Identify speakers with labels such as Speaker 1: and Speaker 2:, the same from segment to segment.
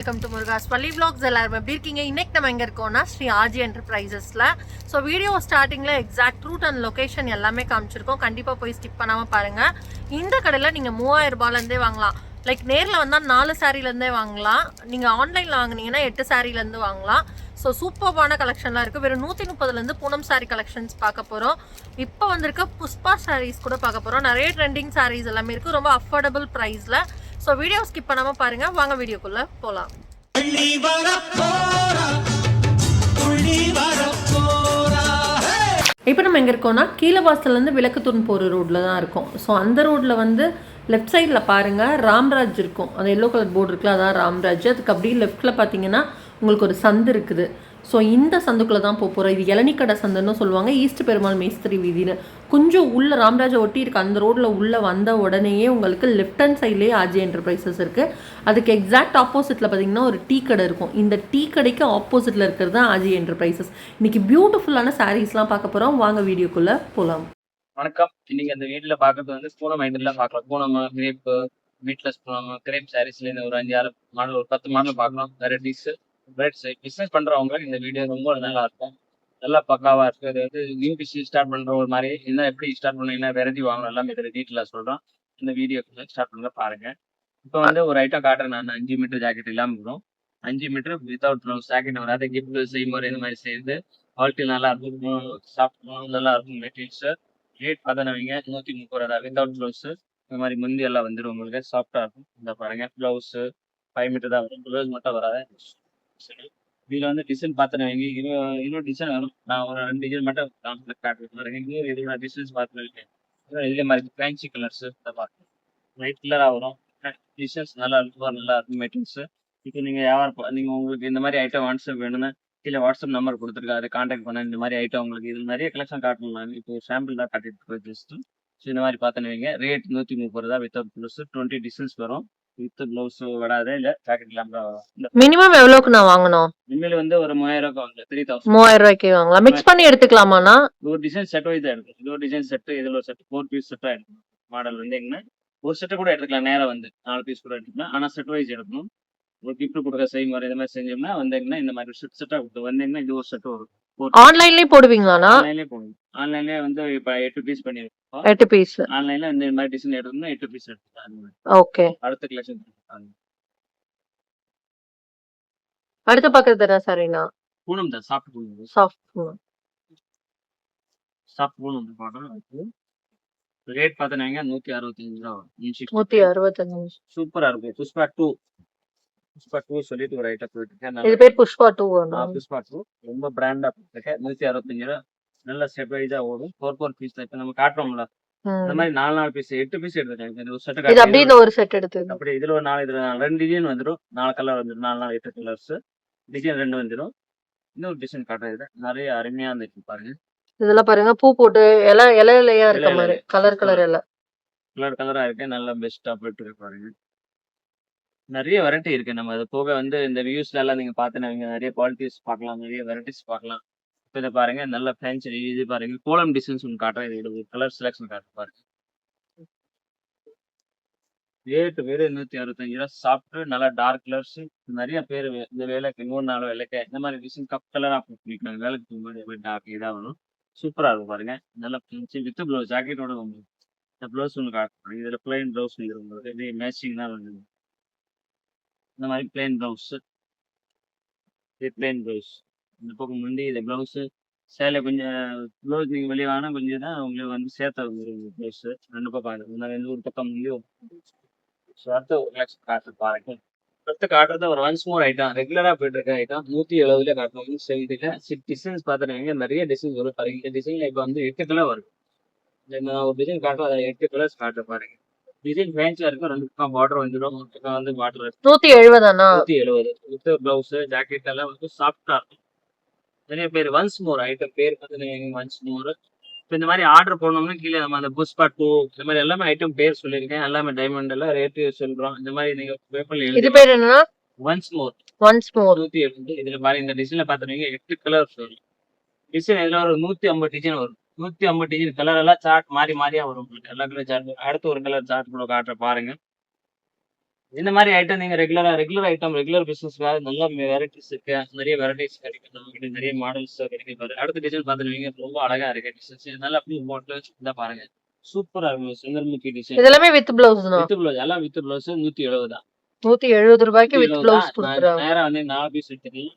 Speaker 1: Welcome to Murugas பள்ளி blocks எல்லாரும் எப்படி இருக்கீங்க? இன்னைக்கு நம்ம எங்கே இருக்கோம்னா ஸ்ரீ ஆர்ஜி என்டர்பிரைசஸில் ஸோ வீடியோ ஸ்டார்டிங்கில் எக்ஸாக்ட் ரூட் அண்ட் லொகேஷன் எல்லாமே காமிச்சிருக்கோம். கண்டிப்பாக போய் ஸ்டிப் பண்ணாமல் பாருங்கள் இந்த கடையில் நீங்கள் மூவாயிரம் ரூபாயிலேருந்தே வாங்கலாம். லைக் நேரில் வந்தால் நாலு சாரிலேருந்தே வாங்கலாம். நீங்கள் ஆன்லைனில் வாங்குனீங்கன்னா எட்டு சாரிலேருந்து வாங்கலாம். ஸோ சூப்பர்பான கலெக்ஷன்லாம் இருக்குது வெறும் நூற்றி முப்பதுலேருந்து பூனம் சாரி கலெக்ஷன்ஸ் பார்க்க போகிறோம் இப்போ வந்திருக்க புஷ்பா சாரீஸ் கூட பார்க்க போகிறோம் நிறைய ட்ரெண்டிங் சாரீஸ் எல்லாமே இருக்குது ரொம்ப அஃபோர்டபுள் ப்ரைஸில் ஸோ வீடியோ ஸ்கிப் பண்ணாமல் பாருங்கள் வாங்க வீடியோக்குள்ளே போகலாம் இப்போ நம்ம எங்கே இருக்கோம்னா கீழவாசல்லேருந்து விளக்குத்தூண் போகிற ரோட்டில் தான் இருக்கோம். ஸோ அந்த ரோட்டில் வந்து லெஃப்ட் சைடில் பாருங்கள் ராம்ராஜ் இருக்கும். அந்த எல்லோ கலர் போர்டு இருக்குல்ல அதான் ராம்ராஜ். அதுக்கு அப்படியே லெஃப்ட்டில் பார்த்தீங்கன்னா உங்களுக்கு ஒரு சந்து இருக்குது. ஸோ இந்த சந்துக்குள்ளே தான் போக போகிறோம் இது இளநிக்கடை சந்துன்னு சொல்லுவாங்க. ஈஸ்ட் பெருமாள் மேஸ்திரி வீதின்னு. கொஞ்சம் உள்ள ராம்ராஜை ஒட்டி இருக்க அந்த ரோட்டில் உள்ளே வந்த உடனேயே உங்களுக்கு லெஃப்ட் ஹேண்ட் சைட்லேயே ஆர்ஜி என்டர்பிரைசஸ் இருக்குது அதுக்கு எக்ஸாக்ட் ஆப்போசிட்டில் பார்த்தீங்கன்னா ஒரு டீ கடை இருக்கும். இந்த டீ கடைக்கு ஆப்போசிட்டில் இருக்கிறது தான் ஆர்ஜி என்டர்பிரைசஸ் இன்னைக்கு பியூட்டிஃபுல்லான சாரீஸ்லாம் பார்க்க போகிறோம் வாங்க வீடியோக்குள்ளே போகலாம்
Speaker 2: வணக்கம். இன்னைக்கு அந்த வீட்டில் பாக்குறது வந்து பூனம் ஐந்துல பார்க்கலாம். பூனம் கிரேப் மீட்லெஸ் பூனம் கிரேப் சாரீஸ்ல இருந்து ஒரு அஞ்சு ஆறு மாடல் ஒரு பத்து மாடல் பார்க்கலாம். வெரைட்டிஸ் பிரெட்ஸ் பிசினஸ் பண்றவங்க இந்த வீடியோ ரொம்ப நல்லா இருக்கும். நல்லா பக்காவா இருக்கு. அது வந்து நியூ பிஸ்னஸ் ஸ்டார்ட் பண்ற ஒரு மாதிரி. என்ன எப்படி ஸ்டார்ட் பண்ணணும் என்ன வெரைட்டி வாங்கணும் எல்லாமே இதில் டீட்டெயிலாக சொல்றோம். இந்த வீடியோ ஸ்டார்ட் பண்ணுற பாருங்க. இப்போ வந்து ஒரு ஐட்டம் காட்டுறேன் நான். அஞ்சு மீட்டர் ஜாக்கெட் இல்லாமல் வரும் அஞ்சு மீட்டர் வித்தவுட் ப்ளவுஸ் ஜாக்கெட் வராது. கிஃப்ட் செய்முறை இந்த மாதிரி செய்யுது குவாலிட்டி நல்லா இருக்கும். சாஃப்ட் நல்லா இருக்கும் மெட்டீரியல்ஸ் ரேட் பார்த்தனவங்க நூற்றி முப்பது ரூபா வித்தவுட் ப்ளவுஸ் இந்த மாதிரி முந்தி எல்லாம் வந்துடும் உங்களுக்கு. சாஃப்டாக இருக்கும். இந்த பாருங்க. ப்ளவுஸு ஃபைவ் மீட்டர் தான் வரும். ப்ளவுஸ் மட்டும் வராது. இதில் வந்து டிசைன் பாத்தன வைங்க. இன்னொரு இன்னும் டிசைன் வரும். நான் ஒரு ரெண்டு டிசைன் மட்டும் காட்டுறேன். பாருங்க இன்னும் டிசைன்ஸ் பார்த்துருக்கேன் இதே மாதிரி ஃபேன்சி கலர்ஸ் இந்த பாருங்க லைட் கலராக வரும். டிசைன்ஸ் நல்லா இருக்கும். நல்லா இருக்கும். மெட்டீரியல்ஸ் இப்போ நீங்கள் வியாபாரம் நீங்க உங்களுக்கு இந்த மாதிரி ஐட்டம் வாட்ஸ்அப் வேணும்னா கீழே வாட்ஸ்அப் நம்பர் கொடுத்துருக்காரு கான்டாக்ட் காண்டாக்ட் பண்ண. இந்த மாதிரி ஐட்டம் உங்களுக்கு இது நிறைய கலெக்ஷன் காட்டணும் இப்போ சாம்பிள் தான் காட்டிட்டு இருக்கேன் ஜஸ்ட் ஸோ இந்த மாதிரி பார்த்தேன்னு வைங்க. ரேட் நூற்றி முப்பது ரூபா வித்தவுட் ப்ளஸ் டுவெண்ட்டி டிசைன்ஸ் வரும். வித் ப்ளவுஸ் வராது இல்லை ஜாக்கெட் இந்த
Speaker 1: மினிமம் எவ்வளோக்கு நான் வாங்கணும்?
Speaker 2: இனிமேல் வந்து ஒரு மூவாயிரம் ரூபாய் வந்து த்ரீ தௌசண்ட்
Speaker 1: மூவாயிரம் ரூபாய்க்கு வாங்கலாம். மிக்ஸ் பண்ணி எடுத்துக்கலாமாண்ணா?
Speaker 2: இது ஒரு டிசைன் செட் வைஸ் எடுக்கும் இது ஒரு டிசைன் செட்டு இதில் ஒரு செட் ஃபோர் பீஸ் செட்டாக எடுக்கும் மாடல் வந்து எங்கன்னா ஒரு செட்டை கூட எடுத்துக்கலாம். நேரம் வந்து நாலு பீஸ் கூட எடுத்துக்கலாம். ஆனால் செட் வைஸ் எடுக்கணும். ஒரு கிஃப்ட் கொடுக்க செய்முறை இந்த மாதிரி செஞ்சோம்னா வந்தீங்கன்னா இந்த மாதிரி செட் செட்டாக கொடுத்து வந்தீங்கன்னா இது ஒரு செட் வரும்.
Speaker 1: ஆன்லைன்லேயும் போடுவீங்களாண்ணா?
Speaker 2: ஆன்லைன்லேயே போகணும் ஆன்லைன்லேயே வந்து இப்போ எட்டு பீஸ் பண்ணிருக்கோம்.
Speaker 1: எட்டு பீஸ்
Speaker 2: ஆன்லைன்ல இந்த மாதிரி டிசைன் எடுக்கணும்னா எட்டு பீஸ் எடுத்துக்கலாம்
Speaker 1: ஓகே
Speaker 2: அடுத்த கலெக்ஷன்
Speaker 1: அடுத்து பார்க்கறது என்ன சாரிண்ணா
Speaker 2: பூனம் தான் பூனம்.
Speaker 1: சாஃப்ட்
Speaker 2: சாப்பிட்டு பூனம் பார்க்கணும் ரேட் பார்த்தீங்கன்னா நூற்றி அறுபத்தஞ்சு ரூபா
Speaker 1: நூற்றி அறுபத்தஞ்சு.
Speaker 2: சூப்பரா இருக்கும். புஷ்பா டூ புஷ்பா டூ சொல்லிட்டு ஒரு ஐட்டம் போயிட்டு இருக்கேன்
Speaker 1: இது பேர் புஷ்பா டூ
Speaker 2: புஷ்பா டூ ரொம்ப பிராண்டா போட்டிருக்கேன் நூத்தி அறுபத்தஞ்சு ரூபா நல்ல ஸ்டெப் வைஸா ஓடும் ஃபோர் ஃபோர் பீஸ் இப்ப நம்ம காட்டுறோம்ல அந்த மாதிரி நாலு நாலு பீஸ் எட்டு பீஸ் எடுத்துருக்கேன் ஒரு செட்டு
Speaker 1: இது அப்படியே ஒரு செட் எடுத்து
Speaker 2: அப்படி இதுல ஒரு நாலு இதுல. ரெண்டு டிசைன் வந்துடும் நாலு கலர் வந்துடும் நாலு நாலு எட்டு கலர்ஸ் டிசைன் ரெண்டு வந்துடும் இன்னொரு டிசைன் காட்டுறேன் இது நிறைய அருமையா இருந்துச்சு பாருங்க
Speaker 1: இதெல்லாம் பாருங்க பூ போட்டு இலை இலை இலையா இருக்க மாதிரி. கலர் கலர் இலை
Speaker 2: கலர் கலரா இருக்கு நல்லா பெஸ்டா போயிட்டு இருக்கு பாருங்க நிறைய வெரைட்டி இருக்கு. நம்ம அது போக வந்து இந்த வியூஸ்ல எல்லாம் நீங்க பாத்துனவங்க நிறைய குவாலிட்டிஸ் பார்க்கலாம். நிறைய வெரைட்டிஸ் பார்க்கலாம். இப்போ இதை பாருங்க நல்ல ஃபேன்சி இது பாருங்க. கோலம் டிசைன்ஸ் ஒன்று காட்டுறேன். இது கலர் செலக்ஷன் காட்டு பாருங்க. ரேட்டு வேறு நூத்தி அறுபத்தஞ்சு ரூபா. சாப்பிட்டு நல்லா டார்க் கலர்ஸ் நிறைய பேர் இந்த வேலைக்கு இன்னொரு நாள் வேலைக்கு இந்த மாதிரி டிசைன் கப் கலரா பிடிக்கிறாங்க வேலைக்கு போகும்போது டார்க் இதாக வரும்? சூப்பராக இருக்கும் பாருங்க. நல்லா ஃபேன்சி வித் ப்ளவுஸ் ஜாக்கெட்டோட இந்த ப்ளவுஸ் ஒன்று காட்டுறாங்க இதில் பிளைன் ப்ளவுஸ் வந்துடும் உங்களுக்கு மேட்சிங் தான் வந்து இந்த மாதிரி பிளேன் ப்ளவுஸு இது பிளைன் ப்ளவுஸ் இந்த பக்கம் முந்தி இது ப்ளவுஸு சேலை கொஞ்சம் ப்ளவுஸ் நீங்கள் வெளியே வாங்கினா கொஞ்சம் தான் உங்களுக்கு வந்து சேர்த்த வந்துடும் ப்ளவுஸு ரெண்டு பக்கம் அது ரெண்டு வந்து ஒரு பக்கம் முடியும் ஸோ அடுத்த ஒரு லட்சம் காட்டு பாருங்க. அடுத்து காட்டுறது ஒரு ஒன்ஸ் மோர் ஐட்டம் ரெகுலராக போயிட்டு இருக்க ஐட்டம் நூற்றி எழுபதுல காட்டணும் நூற்றி சிக்ஸ் டிசைன்ஸ் பார்த்துருக்கீங்க. நிறைய டிசைன்ஸ் வரும். பாருங்க இந்த டிசைனில் இப்போ வந்து எட்டு கலர் வரும். இந்த நான் ஒரு டிசைன் காட்டும் அதை எட்டு கலர்ஸ் காட்ட பாருங்க. டிசைன் ஃபேன்ஸில் இருக்கும் ரெண்டு பக்கம் பார்டர் வந்துடும். ஒரு பக்கம் வந்து பார்டர்
Speaker 1: நூத்தி எழுபதாண்ணா
Speaker 2: நூற்றி எழுபது வித் ப்ளவுஸ் ஜாக்கெட் எல்லாம் வந்து சாஃப்டாக இருக்கும். நிறைய பேர் ஒன்ஸ் மோர் ஐட்டம் பேர் பார்த்தீங்கன்னா ஒன்ஸ் மோர் இப்போ இந்த மாதிரி ஆர்டர் போடணும்னா கீழே நம்ம அந்த புஷ்பா டூ இந்த மாதிரி எல்லாமே ஐட்டம் பேர் சொல்லியிருக்கேன். எல்லாமே டைமண்ட் எல்லாம் ரேட்டு சொல்றோம். இந்த மாதிரி நீங்க பேப்பர்ல
Speaker 1: இது பேர் என்னன்னா?
Speaker 2: ஒன்ஸ் மோர்
Speaker 1: ஒன்ஸ் மோர்
Speaker 2: நூத்தி எழுபது இதுல பாருங்க இந்த டிசைன்ல பாத்துருவீங்க எட்டு கலர் வரும். டிசைன் இதுல ஒரு நூத்தி ஐம்பது டிசைன் வரும். நூத்தி ஐம்பது டிசைன் கலர் எல்லாம் சார்ட் மாறி மாறியா வரும் உங்களுக்கு. எல்லா கலர் சார்ட் அடுத்து ஒரு கலர் சார்ட் கூட காட்டுற பாருங்க. இந்த மாதிரி ஐட்டம் நீங்க ரெகுலரா ரெகுலர் ஐட்டம் ரெகுலர் பிசினஸ்க்காக நல்ல வெரைட்டிஸ் இருக்கு. நிறைய வெரைட்டிஸ் கிடைக்கும். நம்ம கிட்ட நிறைய மாடல்ஸ் கிடைக்கும். பாரு அடுத்த டிசைன் பார்த்துருவீங்க. ரொம்ப அழகா இருக்கு டிசைன்ஸ் நல்லா அப்படியே போட்டு இந்த பாருங்க. சூப்பரா இருக்கும். சுந்தர்முகி டிசைன்
Speaker 1: இதெல்லாமே வித் பிளவுஸ்
Speaker 2: வித் பிளவுஸ் எல்லாம் வித் பிளவுஸ் நூத்தி எழுபது? தான்
Speaker 1: நூத்தி எழுபது ரூபாய்க்கு வித் பிளவுஸ்
Speaker 2: நான்
Speaker 1: கொடுக்குறாங்க
Speaker 2: நேரா வந்து நாலு பீஸ் எடுத்துக்கலாம்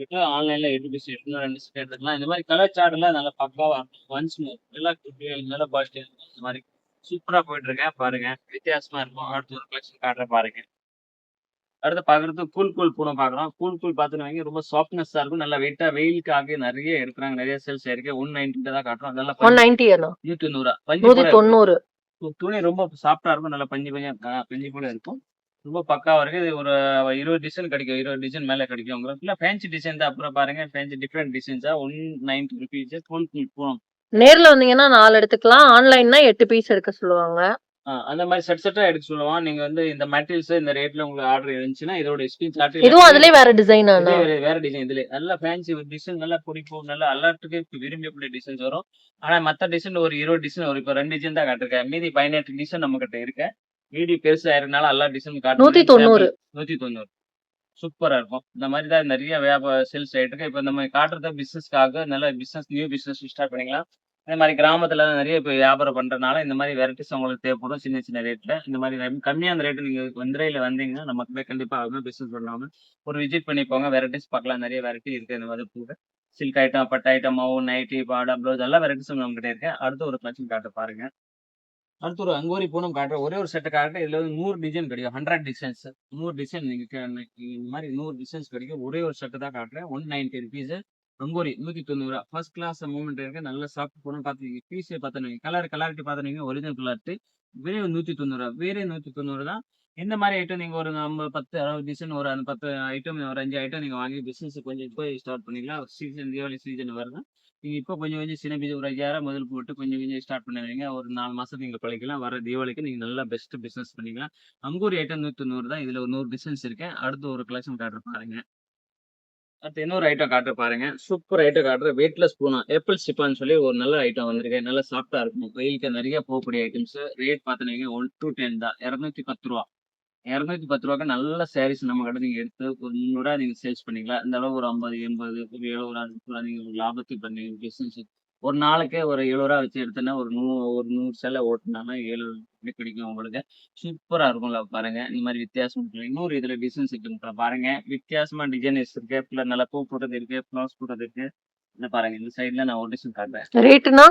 Speaker 2: கிட்ட ஆன்லைன்ல பீஸ் எடுத்து ரெண்டு எடுத்துக்கலாம். இந்த மாதிரி எல்லாம் நல்லா பக்காவா இருக்கும் ஒன்ஸ் எல்லாம் நல்ல பாசிட்டிவ் இருக்கும் இந்த மாதிரி சூப்பரா போயிட்டு இருக்கேன். பாருங்க வித்தியாசமா இருக்கும். அடுத்து ஒரு கலெக்ஷன் காட்டுறேன் பாருங்க. அடுத்து பாக்குறது கூல் கூல் பூனை பாக்குறோம். கூல் கூல் பார்த்துட்டு ரொம்ப சாஃப்ட்னஸா இருக்கும். நல்லா வெயிட்டா வெயிலுக்காக நிறைய எடுக்கிறாங்க. நிறைய சேல்ஸ் இருக்கு ஒன் நைன்டி தான் காட்டுறோம். நல்லா
Speaker 1: ஒன் நைன்டி
Speaker 2: நூத்தி தொண்ணூறு
Speaker 1: தொண்ணூறு.
Speaker 2: துணி ரொம்ப சாஃப்டா இருக்கும். நல்லா பஞ்சு பஞ்சு பஞ்சு போல இருக்கும். ரொம்ப பக்காவா இருக்கு. இது ஒரு இருபது டிசைன் கிடைக்கும். இருபது டிசைன் மேல கிடைக்கும் உங்களுக்கு இல்ல ஃபேன்சி டிசைன் தான். அப்புறம் பாருங்க ஃபேன்சி டிஃப்ரெண்ட் டிசைன்ஸா ஒன் நைன்டி ருபீஸ் ஃபுல் போகும்
Speaker 1: நேர்ல வந்தீங்கன்னா நாலு எடுத்துக்கலாம். ஆன்லைன்னா எட்டு பீஸ் எடுக்க சொல்லுவாங்க.
Speaker 2: அந்த மாதிரி செட் செட்டா எடுக்க சொல்லுவான் நீங்க வந்து இந்த மெட்டீரியல்ஸ் இந்த ரேட்ல உங்களுக்கு ஆர்டர் இருந்துச்சுன்னா இதோட ஸ்கிரீன்ஷாட்
Speaker 1: இதுவும் அதுலயே வேற டிசைன்
Speaker 2: வேற டிசைன் இதுல நல்லா ஃபேன்சி டிசைன் நல்லா பிடிக்கும். நல்லா எல்லாத்துக்கும் விரும்பக்கூடிய டிசைன்ஸ் வரும். ஆனா மத்த டிசைன் ஒரு இருபது டிசைன் ஒரு இப்ப ரெண்டு டிசைன் தான் காட்டிருக்கேன். மீதி பதினெட்டு டிசைன் நம்ம கிட்ட இருக்கு. வீடியோ பெருசா இருக்கனால எல்லா டிசைன் காட்டு
Speaker 1: நூத்தி தொண்ணூறு.
Speaker 2: நூத்தி தொண்ணூறு. சூப்பரா இருக்கும். இந்த மாதிரி தான் நிறைய வியாபார சேல்ஸ் ஆயிட்டு இருக்கு. இப்ப நம்ம காட்டுறது பிசினஸ்க்காக நல்ல பிசினஸ் நியூ பிசினஸ் ஸ்டார்ட் பண்ணிக்கலாம். இந்த மாதிரி கிராமத்துல நிறைய இப்போ வியாபாரம் பண்றதுனால இந்த மாதிரி வெரைட்டிஸ் உங்களுக்கு தேவைப்படும். சின்ன சின்ன ரேட்ல இந்த மாதிரி கம்மியான ரேட்டு நீங்க மதுரையில வந்தீங்கன்னா நமக்கு கண்டிப்பா அவங்க பிசினஸ் பண்ணாம ஒரு விசிட் பண்ணி போங்க. வெரைட்டிஸ் பார்க்கலாம். நிறைய வெரைட்டி இருக்கு இந்த மாதிரி பூ. சில்க் ஐட்டம் பட்டு ஐட்டம் மாவு நைட்டி பாடா ப்ளவுஸ் எல்லா வெரைட்டிஸும் நம்ம கிட்ட இருக்கு. அடுத்து ஒரு கலெக்ஷன் காட்ட பாருங்க. அடுத்து ஒரு அங்கோரி பூனம் காட்டுறேன். ஒரே ஒரு செட்டை காட்டுறேன் இதுல வந்து நூறு டிசைன் கிடைக்கும். ஹண்ட்ரட் டிசைன்ஸ் நூறு டிசைன் நீங்க இந்த மாதிரி நூறு டிசைன்ஸ் கிடைக்கும். ஒரே ஒரு செட்டு தான் காட்டுறேன். ஒன் நைன்டி ருபீஸ் அங்கோரி நூத்தி தொண்ணூறு ஃபர்ஸ்ட் கிளாஸ் மூமெண்ட் இருக்கு. நல்ல சாஃப்ட் பூனம். பார்த்துருக்கீங்க பீஸ் பார்த்துருவீங்க கலர் கலர்ட்டி பார்த்துருவீங்க ஒரிஜினல் கலர்ட்டு வேற நூத்தி தொண்ணூறு வேற நூத்தி தொண்ணூறு தான். இந்த மாதிரி ஐட்டம் நீங்க ஒரு நம்ம பத்து அறுபது டிசைன் ஒரு அந்த பத்து ஐட்டம் ஒரு அஞ்சு ஐட்டம் நீங்க வாங்கி பிசினஸ் கொஞ்சம் போய் ஸ்டார்ட் பண்ணிக்கலாம். சீசன் தீபாவளி சீசன் வருது. நீங்கள் இப்போ கொஞ்சம் கொஞ்சம் சின்ன பிஜி ஒரு ஐயாயிரம் முதல் போட்டு கொஞ்சம் கொஞ்சம் ஸ்டார்ட் பண்ணுவீங்க. ஒரு நாலு மாதம் நீங்கள் பழைக்கலாம் வர தீபாவளிக்கு நீங்கள் நல்லா பெஸ்ட் பிஸ்னஸ் பண்ணிக்கலாம். அங்கூர் ஐட்டம் நூற்றி நூறு தான். இதில் ஒரு நூறு பிஸ்னஸ் இருக்கேன். அடுத்து ஒரு கலெக்ஷன் காட்டுற பாருங்க. அடுத்து இன்னொரு ஐட்டம் காட்டுற பாருங்க. சூப்பர் ஐட்டம் காட்டுற வெயிட்லெஸ் பூனா ஏப்பிள் சிப்பான்னு சொல்லி ஒரு நல்ல ஐட்டம் வந்திருக்கு. நல்லா சாஃப்டா இருக்கும். வெயிலுக்கு நிறைய போகக்கூடிய ஐட்டம்ஸ் ரேட் பார்த்தீங்கன்னா ஒன் டூ டென் தான். இரநூத்தி பத்து ரூபா. இரநூத்தி பத்து ரூபாய்க்கு நல்ல சாரீஸ் நம்ம கடை நீங்க எடுத்து ஒரு முந்நூறுவா நீங்க சேல்ஸ் பண்ணிக்கலாம் இந்த அளவு ஒரு ஐம்பது எண்பது ஒரு எழுபது ரூபா முப்பது ரூபா நீங்க ஒரு லாபத்துக்கு பண்ணி பிசினஸ் ஒரு நாளைக்கே ஒரு எழுபது ரூபா வச்சு எடுத்தோன்னா ஒரு நூ ஒரு நூறு சேலை ஓட்டினாலும் ஏழு கிடைக்கும் உங்களுக்கு. சூப்பரா இருக்கும்ல பாருங்க. இந்த மாதிரி வித்தியாசம். இன்னொரு இதுல டிசைன்ஸ் இருக்கு பாருங்க. வித்தியாசமா டிசைன்ஸ் இருக்கு பிள்ளை நல்லா பூ போட்டது இருக்கு ப்ளவுஸ் போட்டது இருக்கு. இந்த பாருங்க. இந்த சைடுல நான் ஒரு டிசைன் காட்டுறேன்.
Speaker 1: ரேட்டுனா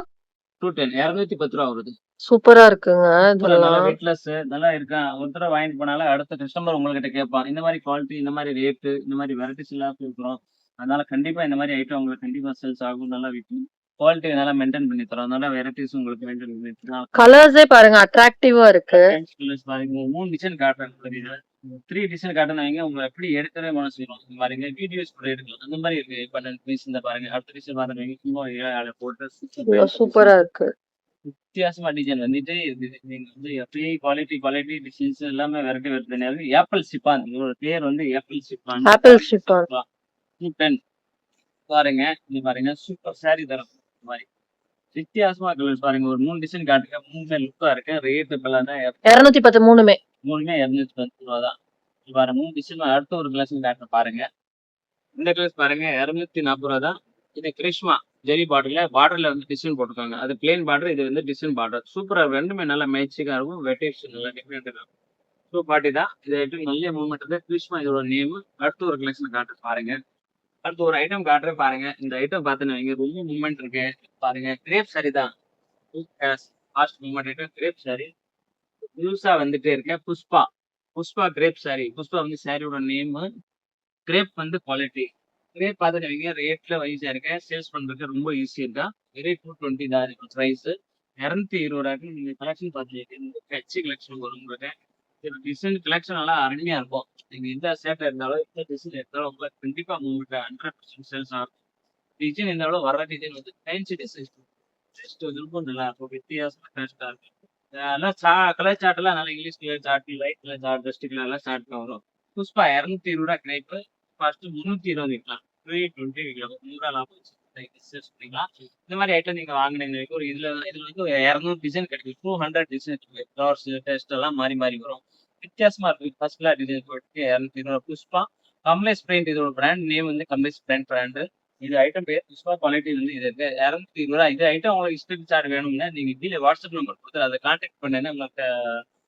Speaker 2: டூ டென் இரநூத்தி பத்து ரூபா வருது.
Speaker 1: சூப்பரா இருக்குங்க.
Speaker 2: நல்லா
Speaker 1: இதெல்லாம்
Speaker 2: வெயிட்லெஸ் நல்லா இருக்கா? ஒரு தடவை வாங்கிட்டு போனாலும் அடுத்த கஸ்டமர் உங்ககிட்ட கேட்பான் இந்த மாதிரி குவாலிட்டி இந்த மாதிரி ரேட்டு இந்த மாதிரி வெரைட்டிஸ் எல்லாம் கொடுக்குறோம். அதனால கண்டிப்பா இந்த மாதிரி ஐட்டம் உங்களுக்கு கண்டிப்பா சேல்ஸ் ஆகும் நல்லா விற்கும் குவாலிட்டி நல்லா மெயின்டைன் பண்ணி தரோம். அதனால வெரைட்டிஸ் உங்களுக்கு மெயின்டைன் பண்ணி தரோம்.
Speaker 1: கலர்ஸே பாருங்க அட்ராக்டிவா இருக்கு.
Speaker 2: பாருங்க மூணு டிசைன் காட்டுறேன் த்ரீ டிசைன் காட்டுனா வைங்க உங்களை எப்படி எடுக்கவே மனசு வரும் இந்த பாருங்க வீடியோஸ் கூட எடுக்கலாம் அந்த மாதிரி இருக்கு பன்னெண்டு பீஸ் இந்த பாருங்க அடுத்த டிசைன் பாருங்க சும்மா போட்டு
Speaker 1: சூப்பரா இருக்கு.
Speaker 2: வித்தியாசமா டிசைன் வந்துட்டு நீங்க வந்து எப்பயே குவாலிட்டி குவாலிட்டி டிசைன்ஸ் எல்லாமே வெரைட்டி வெரைட்டி இருக்கு. ஏப்பிள் சிப்பான் இதோட பேர் வந்து ஏப்பிள் சிப்பான்
Speaker 1: ஆப்பிள் ஷிப்பான்
Speaker 2: பென் பாருங்க. இது பாருங்க. சூப்பர் சாரி தரும். இந்த மாதிரி. வித்தியாசமா கலர்ஸ் பாருங்க. ஒரு மூணு டிசைன் காட்டுங்க. மூணுமே லுக்கா இருக்கு. ரேட் இப்பெல்லாம் தான்
Speaker 1: இருநூத்தி பத்து மூணுமே.
Speaker 2: மூணுமே இரநூத்தி பத்து ரூபா தான். பாருங்க. மூணு டிசைன் அடுத்த ஒரு கிளாஸ் காட்டுற பாருங்க. இந்த கிளாஸ் பாருங்க. இரநூத்தி நாற்பது ரூபா தான். இது கிரிஷ்மா ஜெரி பாட்டில பார்டரில் வந்து டிசைன் போட்டிருக்காங்க. அது பிளேன் பார்டர் இது வந்து டிசைன் பார்டர் சூப்பராக ரெண்டுமே நல்லா மேட்சிங்கா இருக்கும். வெட்டேஜ் நல்லா டிஃப்ரெண்ட் இருக்கும். ஸோ பாட்டி தான். இது ஐட்டம் நல்ல மூவ்மெண்ட் இருக்கு கிரிஷ்மா இதோட நேம் அடுத்து ஒரு கலெக்ஷன் காட்டுற பாருங்க. அடுத்து ஒரு ஐட்டம் காட்டுறேன் பாருங்க. இந்த ஐட்டம் பார்த்தீங்கன்னா வைங்க ரொம்ப மூவ்மெண்ட் இருக்கு. பாருங்க கிரேப் சாரி தான். Fast movement item crepe sari நியூஸா வந்துட்டே இருக்கேன் புஷ்பா புஷ்பா கிரேப் சாரி புஷ்பா வந்து சாரியோட நேம் கிரேப் வந்து குவாலிட்டி ரேட் பார்த்துட்டு ரேட்ல வைஸா இருக்கேன் சேல்ஸ் பண்றதுக்கு ரொம்ப ஈஸியாக இருக்கும் வெரி டூ டுவெண்ட்டி தான் இருக்கும் ப்ரைஸ் இரநூத்தி இருபது ரூபாய்க்கு நீங்க கலெக்ஷன் பார்த்துருக்கீங்க கட்சி கலெக்ஷன் வரும் உங்களுக்கு டிசைன் கலெக்ஷன் நல்லா அருமையா இருக்கும். நீங்க எந்த சேட்டை இருந்தாலும் எந்த டிசைன் எடுத்தாலும் உங்களுக்கு கண்டிப்பா உங்களுக்கு ஹண்ட்ரட் பர்சன்ட் சேல்ஸ் ஆகும். டிசைன் இருந்தாலும் வர டிசைன் வந்து ஃபேன்சி டிசைன் ஜஸ்ட் இருக்கும் நல்லா இருக்கும். வித்தியாசமா டேஸ்டா இருக்கும் சா கலர் சாட்டெல்லாம் எல்லாம் நல்லா English colour shade light colour shade dust colour எல்லாம் வரும். புஷ்பா இரநூத்தி இருபது ரூபா கிரைப்பு ஃபர்ஸ்ட் முந்நூத்தி இருபது இருக்கலாம். த்ரீ டுவெண்ட்டி விற்கலாம் நூறுரூவா லாபம் வச்சு சேல்ஸ் இந்த மாதிரி ஐட்டம் நீங்க வாங்கினீங்க ஒரு இதுல இதுல வந்து இரநூறு டிசைன் கிடைக்கும் two hundred design flowers test எல்லாம் மாறி மாறி வரும். வித்தியாசமா இருக்கு. ஃபர்ஸ்ட் கிளாஸ் டிசைன் போயிட்டு இரநூத்தி இருபது புஷ்பா. கம்லேஸ் பிரிண்ட் இதோட பிராண்ட் நேம் வந்து கம்லேஸ் பிராண்ட் பிராண்டு இது ஐட்டம் பேர் புஷ்பா. குவாலிட்டி வந்து இது இருக்கு. இரநூத்தி இருபது? ரூபா இது ஐட்டம் உங்களுக்கு ஸ்கிரிப்ட் சார்ட் வேணும்னா நீங்க கீழே வாட்ஸ்அப் நம்பர் கொடுத்து அதை கான்டாக்ட் பண்ணேன்னா உங்களுக்கு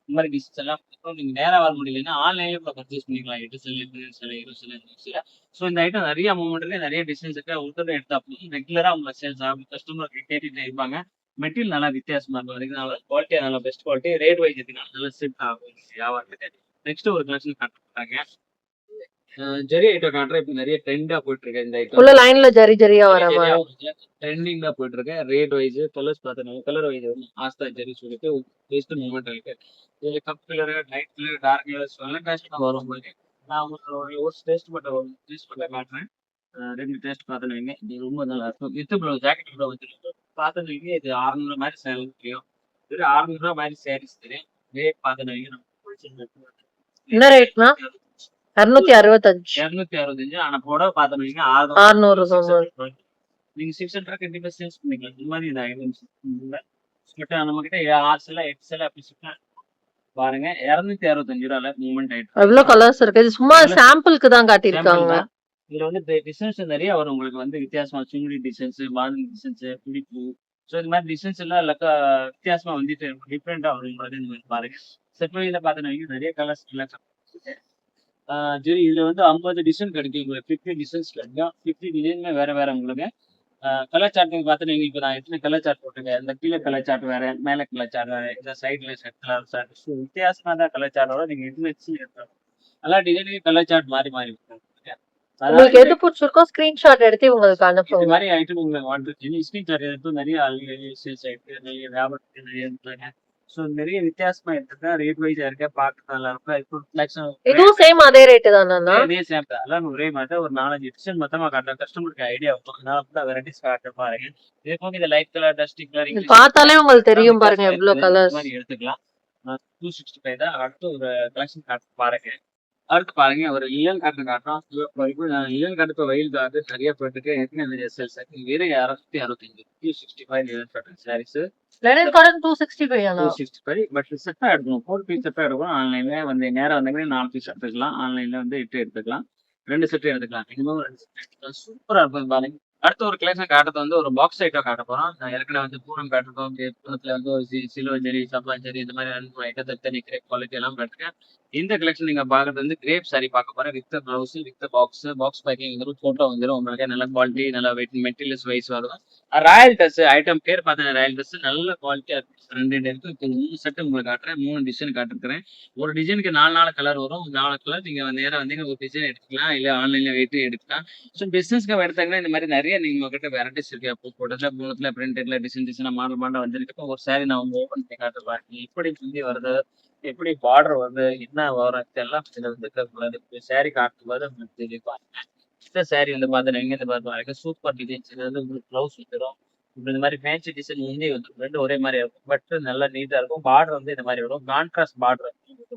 Speaker 2: இந்த மாதிரி டிசைன்ஸ் எல்லாம் கொடுக்கும். நீங்க வர முடியலன்னா ஆன்லைனில் கூட பர்ச்சேஸ் பண்ணிக்கலாம். எட்டு செல் எட்டு செல் இருபது செல் இருந்துச்சு ஸோ இந்த ஐட்டம் நிறைய மூமெண்ட் இருக்கு. நிறைய டிசைன்ஸ் இருக்கு. ஒருத்தர் எடுத்தா போதும். ரெகுலராக உங்க சேல்ஸ் ஆகும் கஸ்டமர் கேட்டுட்டு இருப்பாங்க. மெட்டீரியல் நல்லா வித்தியாசமா இருக்கும். அதுக்கு நல்லா குவாலிட்டியாக நல்லா பெஸ்ட் குவாலிட்டி ரேட் வைஸ் எதுனா நல்லா செட் ஆகும். வியாபாரத்துக்கு. நெக்ஸ்ட் ஒரு கலெக்ஷன் காட்டுறாங்க. ஜெரி ஐட்டம் காட்டுறேன் இப்போ நிறைய ட்ரெண்டா போயிட்டு இருக்கு இந்த ஐட்டம்
Speaker 1: உள்ள லைன்ல ஜரி ஜரியா வர மாதிரி.
Speaker 2: ட்ரெண்டிங் தான் போயிட்டு இருக்கு ரேட் வைஸ் கலர்ஸ் பார்த்தோம் கலர் வைஸ் ஆஸ்தா ஜெரி சொல்லிட்டு பெஸ்ட் மூமெண்ட் இருக்கு. இதுல cup colour light colour dark colours எல்லாம் டேஸ்ட் வரும் உங்களுக்கு நான் உங்களுக்கு ஒரு டேஸ்ட் ஒரு டேஸ்ட் மட்டும் காட்டுறேன். ரெண்டு டேஸ்ட் பார்த்து வைங்க. இது ரொம்ப நல்லா இருக்கும். வித் ப்ளவு ஜாக்கெட் ப்ளவு வந்து பார்த்து வைங்க. இது அறுநூறு மாதிரி சேல் தெரியும் இது அறுநூறு மாதிரி சாரீஸ் தெரியும் ரேட் பார்த்து வைங்க. நம்ம
Speaker 1: என்ன ரேட்னா இரநூத்தி அறுபத்தஞ்சு.
Speaker 2: இரநூத்தி அறுபத்தஞ்சு. ஆனா புடவை பார்த்து வைங்க
Speaker 1: ஆறுநூறு
Speaker 2: நீங்க சிக்ஸ் ஹண்ட்ரட் கண்டிப்பா சேல்ஸ் பண்ணிக்கலாம். இந்த மாதிரி இந்த ஐட்டம்ஸ் பட் நம்ம கிட்ட எட்டு செல்ல அப்படி சொன்னா பாருங்க. இருநூத்தி அறுபத்தஞ்சு ரூபால மூவ்மெண்ட் ஆயிட்டு
Speaker 1: எவ்வளவு கலர்ஸ் இருக்கு. இது சும்மா சாம்பிளுக்கு தான் காட்டியிருக்காங்க.
Speaker 2: இதுல வந்து டிசைன்ஸ் நிறைய வரும். உங்களுக்கு வந்து வித்தியாசமா சுங்குடி டிசைன்ஸ் பாலன் டிசைன்ஸ் பிடிப்பு ஸோ இந்த மாதிரி டிசைன்ஸ் எல்லாம் வித்தியாசமா வந்துட்டு டிஃப்ரெண்டா வரும். உங்களுக்கு இந்த மாதிரி பாருங்க. செப்பலியில பார்த்தீங்கன்னா நிறைய கலர்ஸ் எல்லாம் சரி இதுல வந்து ஐம்பது டிசைன் கிடைக்கும் உங்களுக்கு ஃபிஃப்டி டிசைன்ஸ் கிடைக்கும் ஃபிஃப்டி டிசைன்மே வேற வேற உங்களுக்கு. கலர் சார்ட் பார்த்தீங்கன்னா இப்போ நான் எத்தனை கலர் சார்ட் போட்டிருக்கேன்? இந்த கீழே கலர் சார்ட் வேற மேலே கலர் சார்ட் வேற இந்த சைட்ல செட் கலர் சார்ட் ஸோ வித்தியாசமா தான் கலர் சார்ட்டோட நீங்க எது வச்சு எடுத்தாலும் நல்லா டிசைனுக்கு கலர் சார்ட் மாறி மாறி இருக்கும்.
Speaker 1: உங்களுக்கு எது பிடிச்சிருக்கோ ஸ்கிரீன்ஷாட் எடுத்து உங்களுக்கு
Speaker 2: இந்த
Speaker 1: அனுப்புங்க
Speaker 2: மாதிரி ஐட்டம் உங்களுக்கு வாண்டட் ஸ்கிரீன் சார்ட் எடுத்து நிறைய சேல்ஸ் நிறைய வியாபாரத்துக்கு நிறைய இருக்காங்க ஸோ நிறைய வித்தியாசமா இருக்கு ரேட் வைஸா இருக்க பார்க்க நல்லா இருக்கும். இப்போ கலெக்ஷன்
Speaker 1: இதுவும் சேம் அதே ரேட்டு தானா
Speaker 2: இதே சேம் எல்லாம் ஒரே மாதிரி தான். ஒரு நாலஞ்சு டிசைன் மொத்தமா காட்டுறேன். கஸ்டமருக்கு ஐடியா இருக்கும் அதனால ஃபுல்லா வெரைட்டிஸ் காட்ட பாருங்க. இதே போக இந்த லைட் கலர் டஸ்டி கலர்
Speaker 1: பார்த்தாலே உங்களுக்கு தெரியும் பாருங்க எவ்வளவு கலர்ஸ்
Speaker 2: மாதிரி எடுத்துக்கலாம். டூ சிக்ஸ்டி ஃபைவ் தான். அடுத்து ஒரு கலெக்ஷன் காட்டு பாருங்க. அடுத்து பாருங்க ஒரு இயல் காட்டு காட்டுறோம். இயல் காட்டு இப்போ வெயில் காட்டு நிறைய போயிட்டு நிறைய சேல்ஸ் ஆகுது வெறும் இரநூத்தி அறுபத்தஞ்சு டூ சிக்ஸ்டி ஃபைவ் இயல் cotton saris
Speaker 1: two sixty five
Speaker 2: two sixty five but செட்டாக எடுக்கணும். ஃபோர் பீஸ் செட்டாக எடுக்கணும். ஆன்லைன்ல வந்து நேரம் வந்தீங்கன்னா நாலு பீஸ் எடுத்துக்கலாம். ஆன்லைன்ல வந்து எட்டு எடுத்துக்கலாம். ரெண்டு செட்டு எடுத்துக்கலாம். மினிமம் ரெண்டு செட் எடுத்துக்கலாம். சூப்பரா இருக்கும் பாருங்க. அடுத்த ஒரு கலெக்ஷன் காட்டுறது வந்து ஒரு பாக்ஸ் ஐட்டம் காட்ட போறோம். நான் ஏற்கனவே வந்து பூரம் காட்டிருக்கோம். பூரத்தில் வந்து ஒரு சி- சிலுவர் சப்பான் இந்த மாதிரி ரெண்டு ஐட்டம் தனித்தனி கிரேப் குவாலிட்டி எல்லாம் காட்டுறேன் இந்த கலெக்ஷன் நீங்க பாக்குறது வந்து கிரேப் சாரி பார்க்க போறேன். With blouse with box box packing வந்துடும் போட்டோ வந்துடும் உங்களுக்கு நல்ல குவாலிட்டி நல்ல வெயிட் மெட்டீரியல்ஸ் வைஸ் வரும். ராயல் ட்ரெஸ் ஐட்டம் பேர் பார்த்தேன். ராயல் ட்ரெஸ் நல்ல குவாலிட்டியா இருக்கு ரெண்டு இருக்கு. இப்போ மூணு செட்டு உங்களுக்கு காட்டுறேன். மூணு டிசைன் காட்டிருக்கிறேன். ஒரு டிசைனுக்கு நாலு நாலு கலர் வரும். நாலு கலர் நீங்க நேரா வந்தீங்க ஒரு டிசைன் எடுத்துக்கலாம். இல்ல ஆன்லைன்ல வெயிட்டும் எடுத்துக்கலாம். ஸோ பிசினஸ்க்கு எடுத்தாங்கன்னா இந்த மாதிரி நிறைய நீங்க உங்ககிட்ட வெரைட்டிஸ் இருக்கு. அப்போ போட்டதுல மூணத்துல பிரிண்டட்ல டிசைன் டிசைனா மாடல் மாடல் வந்துருக்கு இப்போ ஒரு சாரி நான் வந்து ஓபன் பண்ணி காட்டுறேன் எப்படி சுந்தி வருது எப்படி பார்டர் வருது என்ன வரும் இதெல்லாம் இதுல வந்து சாரி காட்டும் போது உங்களுக்கு தெரியும் இந்த சாரி வந்து பார்த்தீங்கன்னா இங்க இருந்து பார்த்து சூப்பர் டிசைன்ஸ் இது வந்து உங்களுக்கு ப்ளவுஸ் வந்துடும் இந்த மாதிரி ஃபேன்சி டிசைன் முந்தி வந்து ரெண்டு ஒரே மாதிரி இருக்கும். பட் நல்லா நீட்டா இருக்கும். பார்டர் வந்து இந்த மாதிரி வரும். கான்ட்ராஸ்ட் பார்டர்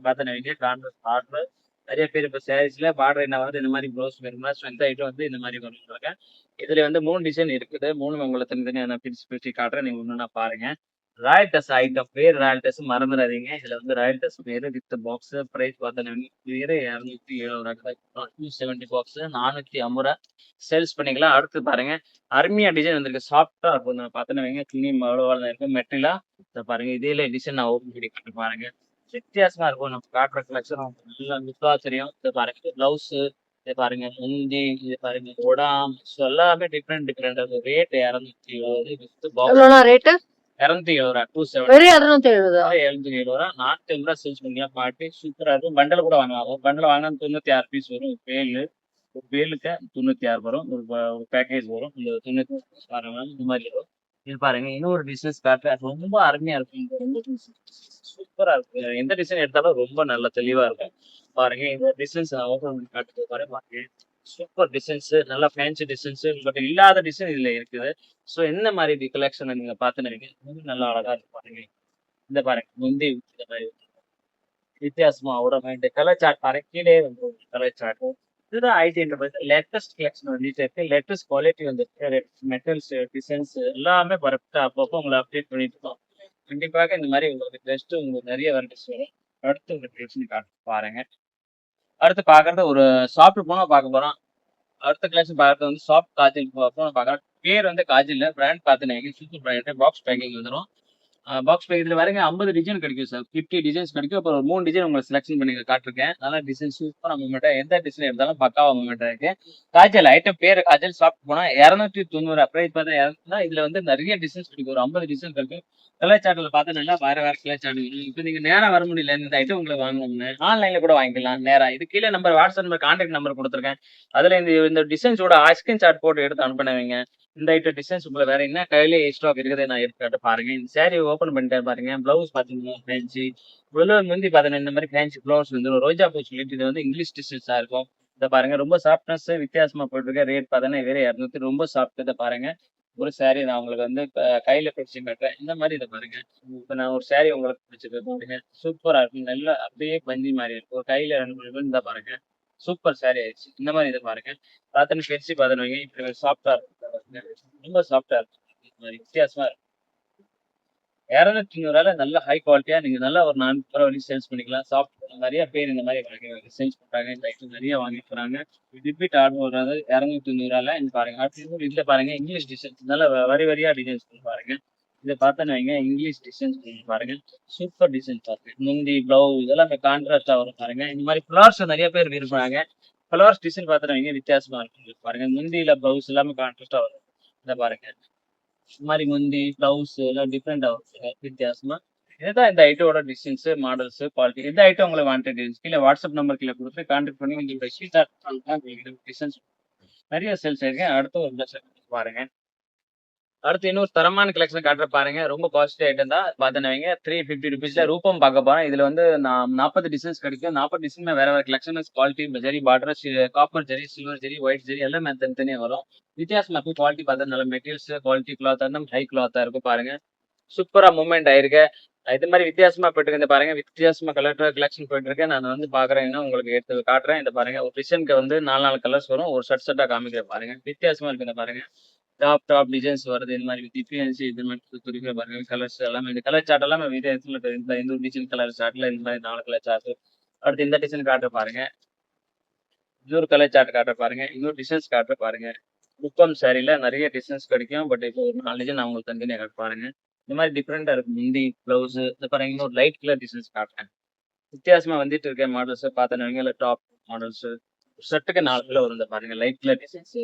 Speaker 2: பார்த்தீங்கன்னா கான்ட்ராஸ்ட் பார்டர் நிறைய பேர் இப்போ சாரீஸ்ல பார்டர் என்ன வருது இந்த மாதிரி ப்ளவுஸ் வேணும்னா ஸ்ட்ரென்த் ஐட்டம் வந்து இந்த மாதிரி வருவாங்க. இதுல வந்து மூணு டிசைன் இருக்குது. மூணு உங்களை தனித்தனியாக நான் பிரிச்சு பிரிச்சு காட்டுறேன். நீங்க ஒன்றுனா பாருங்க. ராயல் டஸ் ஐட்டம் பேர் ராயல் டஸ் மறந்துடாதீங்க. இதுல வந்து ராயல் டஸ் பேரு வித் பாக்ஸ் பிரைஸ் பார்த்தீங்கன்னா பேர் இரநூத்தி எழுபது ரூபா டூ செவன்டி பாக்ஸ் நானூத்தி ஐம்பது ரூபா. சேல்ஸ் பண்ணிக்கலாம். அடுத்து பாருங்க. அருமையா டிசைன் வந்திருக்கு. சாஃப்டா இருக்கும். நான் பார்த்தேன்னு வைங்க. துணி அவ்வளோ இருக்கு மெட்டீரியலா இதை பாருங்க. இதே டிசைன் நான் ஓப்பன் பண்ணி பாருங்க. வித்தியாசமா இருக்கும். நம்ம காட்டுற கலெக்ஷன் நல்லா இதை பாருங்க. பிளவுஸ் இதை பாருங்க. முந்தி இது பாருங்க. உடாம். எல்லாமே டிஃப்ரெண்ட் டிஃப்ரெண்ட் ரேட் இரநூத்தி எழுபது வித் பாக்ஸ்
Speaker 1: ரேட்டு
Speaker 2: இரநூத்தி எழுபது? ரூபா டூ செவன்
Speaker 1: இரநூத்தி எழுபதா?
Speaker 2: எழுநூத்தி எழுபது? ரூபா நாட்டு ரூபா சேல்ஸ் பண்ணியா பாட்டு சூப்பரா இருக்கும். பண்டல் கூட வாங்கலாம். பண்டல் வாங்கினா தொண்ணூத்தி ஆறு பீஸ் வரும். பேலு ஒரு பேலுக்கு தொண்ணூத்தி ஆறு வரும். ஒரு பேக்கேஜ் வரும். இந்த தொண்ணூத்தி ஆறு வரும். இந்த மாதிரி வரும். இது பாருங்க இன்னொரு பிசினஸ் கார்டு ரொம்ப அருமையா இருக்கும். சூப்பரா இருக்கு எந்த டிசைன் எடுத்தாலும் ரொம்ப நல்ல தெளிவா இருக்கும். பாருங்க இந்த டிசைன்ஸ் நான் பண்ணி காட்டுறது பாருங்க சூப்பர் டிசைன்ஸ் நல்லா ஃபேன்சி டிசைன்ஸ் பட் இல்லாத டிசைன் இதுல இருக்குது. ஸோ என்ன மாதிரி கலெக்ஷன் நீங்க பார்த்துன்னு ரொம்ப நல்லா அழகா இருக்கு பாருங்க. இந்த பாருங்க முந்தி இந்த மாதிரி வித்தியாசமா அவரோட இந்த கலர் சாட் பாருங்க கீழே வந்து கலர் சாட் இதுதான் ஐடி லேட்டஸ்ட் கலெக்ஷன் வந்துட்டு இருக்கு. லேட்டஸ்ட் குவாலிட்டி வந்துருக்கு மெட்டல்ஸ் டிசைன்ஸ் எல்லாமே பரப்பிட்டு அப்பப்போ உங்களை அப்டேட் பண்ணிட்டு இருக்கோம். கண்டிப்பாக இந்த மாதிரி உங்களுக்கு பெஸ்ட் உங்களுக்கு நிறைய வெரைட்டிஸ் வரும். அடுத்து ஒரு கலெக்ஷன் காட்டு பாருங்க. அடுத்து பார்க்கறது ஒரு சாஃப்ட் போனா பார்க்க போறோம். அடுத்த கலெக்ஷன் பார்க்கறது வந்து சாஃப்ட் காஜில் போன பார்க்கலாம். பேர் வந்து காஜில் பிராண்ட் பார்த்துனீங்க சூப்பர் பிராண்ட் பாக்ஸ் பேக்கிங் வந்துடும் பாக்ஸ் பேக் இதில் வரைக்கும் ஐம்பது டிசைன் கிடைக்கும் சார் ஃபிஃப்டி டிசைன்ஸ் கிடைக்கும். அப்புறம் ஒரு மூணு டிசைன் உங்களுக்கு செலக்ஷன் பண்ணி காட்டிருக்கேன். நல்லா டிசைன் சூப்பராக உங்கள்கிட்ட எந்த டிசைன் எடுத்தாலும் பக்காவாக உங்கள்கிட்ட இருக்கு. காஜல் ஐட்டம் பேர் காஜல் சாப்பிட்டு போனால் இரநூத்தி தொண்ணூறு. ப்ரைஸ் பார்த்தா இரநூறுனா இதில் வந்து நிறைய டிசைன்ஸ் கிடைக்கும். ஒரு ஐம்பது டிசைன் கிடைக்கும் கலர் சாட்டில் பார்த்தா நல்லா வேற வேற கலர் இப்போ நீங்கள் நேராக வர முடியல இந்த ஐட்டம் உங்களுக்கு வாங்கணும்னு. ஆன்லைனில் கூட வாங்கிக்கலாம் நேராக இது கீழே number WhatsApp number contact number கொடுத்துருக்கேன். அதுல இந்த இந்த டிசைன்ஸோட ஸ்கிரீன் சாட் போட்டு எடுத்து அனுப்பினவங்க இந்த ஐட்டம் டிசைன்ஸ் உங்களை வேற என்ன கையில ஸ்டாக் இருக்குது நான் எடுத்துக்காட்டு பாருங்க. இந்த சாரி ஓப்பன் பண்ணிட்டேன் பாருங்க. பிளவுஸ் பாத்தீங்கன்னா ஃபேன்சி உள்ள வந்து பாத்தீங்கன்னா இந்த மாதிரி ஃபேன்சி பிளவுஸ் வந்து ரோஜா பூ சொல்லிட்டு இது வந்து இங்கிலீஷ் டிசைன்ஸா இருக்கும். இதை பாருங்க. ரொம்ப சாஃப்ட்னஸ் வித்தியாசமா போயிட்டு ரேட் பார்த்தீங்கன்னா வேற இரநூத்தி ரொம்ப சாஃப்ட் இதை பாருங்க. ஒரு சாரி நான் உங்களுக்கு வந்து கையில பிடிச்சு கட்டுறேன். இந்த மாதிரி இதை பாருங்க. இப்ப நான் ஒரு சாரி உங்களுக்கு பிடிச்சிருக்கேன் பாருங்க. சூப்பரா இருக்கும். நல்லா அப்படியே பஞ்சி மாதிரி இருக்கும். ஒரு கையில ரெண்டு மூணு இந்த பாருங்க. சூப்பர் சாரி ஆயிடுச்சு. இந்த மாதிரி இதை பாருங்க. பார்த்தோன்னு பெருசு பார்த்துருவீங்க வைங்க இப்படி சாஃப்டா இருக்கு ரொம்ப சாஃப்டா இருக்கு வித்தியாசமா இருக்கு இரநூத்தி ஐநூறுவால நல்ல ஹை குவாலிட்டியா நீங்க நல்லா ஒரு நானூறு பரவாயில்ல வரைக்கும் சேல்ஸ் பண்ணிக்கலாம். சாஃப்ட் நிறைய பேர் இந்த மாதிரி சேல்ஸ் பண்றாங்க. இந்த ஐட்டம் நிறைய வாங்கி போறாங்க. ரிப்பீட் ஆர்டர் வர்றது இரநூத்தி தொண்ணூறுவால இந்த பாருங்க அடுத்து இதுல பாருங்க இங்கிலீஷ் டிசைன்ஸ் நல்ல வரி வரியா டிசைன்ஸ் பாருங்க. இதை பார்த்தோன்னு வைங்க இங்கிலீஷ் டிசைன்ஸ் பாருங்க. சூப்பர் டிசைன் பாருங்க முந்தி பிளவுஸ் இதெல்லாம் கான்ட்ராஸ்டா வரும் பாருங்க. இந்த மாதிரி ஃபிளவர்ஸ் நிறைய பேர் விரும்புறாங்க. ஃபிளவர்ஸ் டிசைன் பார்த்துட்டு வைங்க வித்தியாசமா இருக்கும் பாருங்க. முந்தியில பிளவுஸ் எல்லாமே கான்ட்ராஸ்டா வரும். இதை பாருங்க. இந்த மாதிரி முந்தி பிளவுஸ் எல்லாம் டிஃப்ரெண்டா வரும் வித்தியாசமா. இதுதான் இந்த ஐட்டோட டிசைன்ஸ் மாடல்ஸ் குவாலிட்டி எந்த ஐட்டம் உங்களுக்கு வாண்டட் கீழே வாட்ஸ்அப் நம்பர் கீழே கொடுத்து கான்டாக்ட் பண்ணி உங்களுக்கு டிசைன்ஸ் நிறைய சேல்ஸ் ஆயிருக்கு அடுத்து ஒரு பாருங்க. அடுத்து இன்னொரு தரமான கலெக்ஷன் காட்டுற பாருங்க. ரொம்ப காஸ்ட்லி ஐட்டம் தான். பார்த்துனவங்க த்ரீ ஃபிஃப்டி ருபீஸ்ல ரூபம் பார்க்க போறேன் இதுல வந்து நான் நாற்பது டிசைன்ஸ் கிடைக்கும். நாற்பது டிசைன் வேற வேற collection quality zari border copper zari silver zari white zari எல்லாமே தனித்தனியா வரும். வித்தியாசமா இருக்கும் குவாலிட்டி பார்த்தா நல்ல மெட்டீரியல்ஸ் குவாலிட்டி கிளாத்தா இருந்தாலும் ஹை கிளாத்தா இருக்கும் பாருங்க. சூப்பரா மூவ்மெண்ட் ஆயிருக்கு. இது மாதிரி வித்தியாசமா போயிட்டு இருக்கு. இந்த பாருங்க. வித்தியாசமா கலர் கலெக்ஷன் போயிட்டு இருக்கேன் நான் வந்து பாக்குறேன் உங்களுக்கு எடுத்து காட்டுறேன். இந்த பாருங்க. ஒரு டிசைனுக்கு வந்து நாலு நாலு கலர்ஸ் வரும். ஒரு செட் செட்டா காமிக்கிறேன் பாருங்க. வித்தியாசமா இருக்கு இந்த பாருங்க. டாப் டாப் டிசைன்ஸ் வருது இந்த மாதிரி டிஃபியன்சி இது மாதிரி துடிக்கிற பாருங்க. கலர்ஸ் எல்லாமே இந்த கலர் சார்ட் எல்லாமே வித்தியாசத்துல இருக்கு. இந்த இந்த ஒரு டிசைன் கலர் சார்ட்ல இந்த மாதிரி நாலு கலர் சார்ட் அடுத்து இந்த டிசைன் காட்டுற பாருங்க. இன்னொரு கலர் சார்ட் காட்டுற பாருங்க. இன்னொரு டிசைன்ஸ் காட்டுற பாருங்க. முப்பம் சாரில நிறைய டிசைன்ஸ் கிடைக்கும். பட் இப்போ ஒரு நாலு டிசைன் நான் உங்களுக்கு தனித்தனியாக காட்ட பாருங்க. இந்த மாதிரி டிஃப்ரெண்டா இருக்கு முந்தி பிளவுஸ் இந்த பாருங்க இன்னொரு லைட் கலர் டிசைன்ஸ் காட்டுறேன். வித்தியாசமா வந்துட்டு இருக்க மாடல்ஸ் பார்த்தேன் டாப் மாடல்ஸ் ஷர்ட்டுக்கு நாலு கிலோ வரும் இந்த பாருங்க. லைட் கலர் டிசைன்ஸ்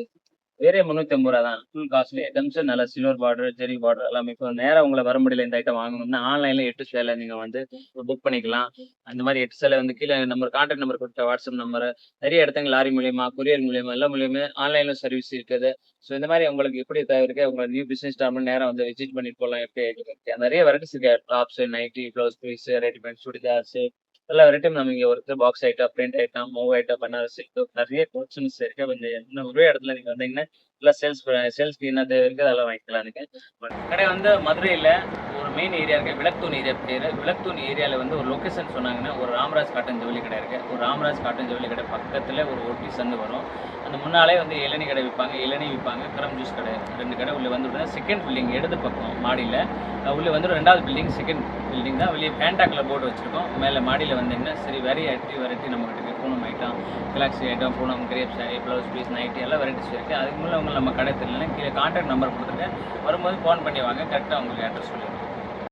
Speaker 2: வேறே முன்னூத்தி ஐம்பது ரூபா தான். ஃபுல் காஸ்ட்லி ஐட்டம்ஸ் நல்ல சில்வர் பார்டர் ஜெரி பார்டர் எல்லாமே இப்போ நேரம் உங்களை வர முடியல இந்த ஐட்டம் வாங்கணும்னா ஆன்லைன்ல எட்டு சேலை நீங்க வந்து புக் பண்ணிக்கலாம். அந்த மாதிரி எட்டு சேலை வந்து கீழே நம்பர் கான்டாக்ட் நம்பர் கொடுத்த வாட்ஸ்அப் நம்பர் நிறைய இடத்துங்க லாரி மூலியமா கொரியர் மூலியமா எல்லா மூலியமா ஆன்லைன்ல சர்வீஸ் இருக்குது. ஸோ இந்த மாதிரி உங்களுக்கு எப்படி தேவை உங்க நியூ பிசினஸ் ஸ்டார்ட் நேரம் வந்து விசிட் பண்ணிட்டு போகலாம். எப்படி நிறைய வெரைட்டிஸ் இருக்கு. Tops nighty blouse piece readymade chudidars எல்லா வெரைட்டியும் நம்ம இங்க ஒருத்தர் பாக்ஸ் ஐட்டம் பிரிண்ட் ஐட்டம் மூவ் ஐட்டம் பனாரஸ் நிறைய கோச்சன்ஸ் இருக்கு கொஞ்சம் இன்னும் ஒரே இடத்துல நீங்க வந்தீங்கன்னா எல்லாம் சேல்ஸ் சேல்ஸ் என்ன தேவை இருக்கு அதெல்லாம் வாங்கிக்கலாம் நீங்க கடை வந்து மதுரையில மெயின் ஏரியா இருக்குது விளக்தூன் ஏரியா பேர். விளக்தூன் ஏரியாவில் வந்து ஒரு லொக்கேஷன் சொன்னாங்கன்னா ஒரு ராமராஜ் காட்டன் ஜவுளி கடை இருக்குது ஒரு ராமராஜ் காட்டன் ஜவுளி கடை பக்கத்தில் ஒரு ஓட்டி சந்து வரும். அந்த முன்னாலே வந்து இளநி கடை விற்பாங்க இளநி விற்பாங்க கரம் ஜூஸ் கடை ரெண்டு கடை உள்ளே வந்து செகண்ட் பில்டிங் இடது பக்கம் மாடியில். உள்ளே வந்து ரெண்டாவது பில்டிங் செகண்ட் பில்டிங் தான். வெளியே பேண்டாக்கில் போர்டு வச்சுருக்கோம். மேலே மாடியில் வந்தீங்கன்னா சரி வெரைட்டி வெரைட்டி நம்ம கிட்ட Poonam item galaxy item Poonam crepe sari blouse piece nighty எல்லாம் வெரைட்டிஸ் இருக்குது அதுக்கு முன்னே அவங்க நம்ம கடை தெரியலன்னா கீழே கான்டாக்ட் நம்பர் கொடுத்துருக்கேன் வரும்போது ஃபோன் பண்ணி வாங்க. கரெக்டாக உங்களுக்கு அட்ரஸ் சொல்லிடுவோம்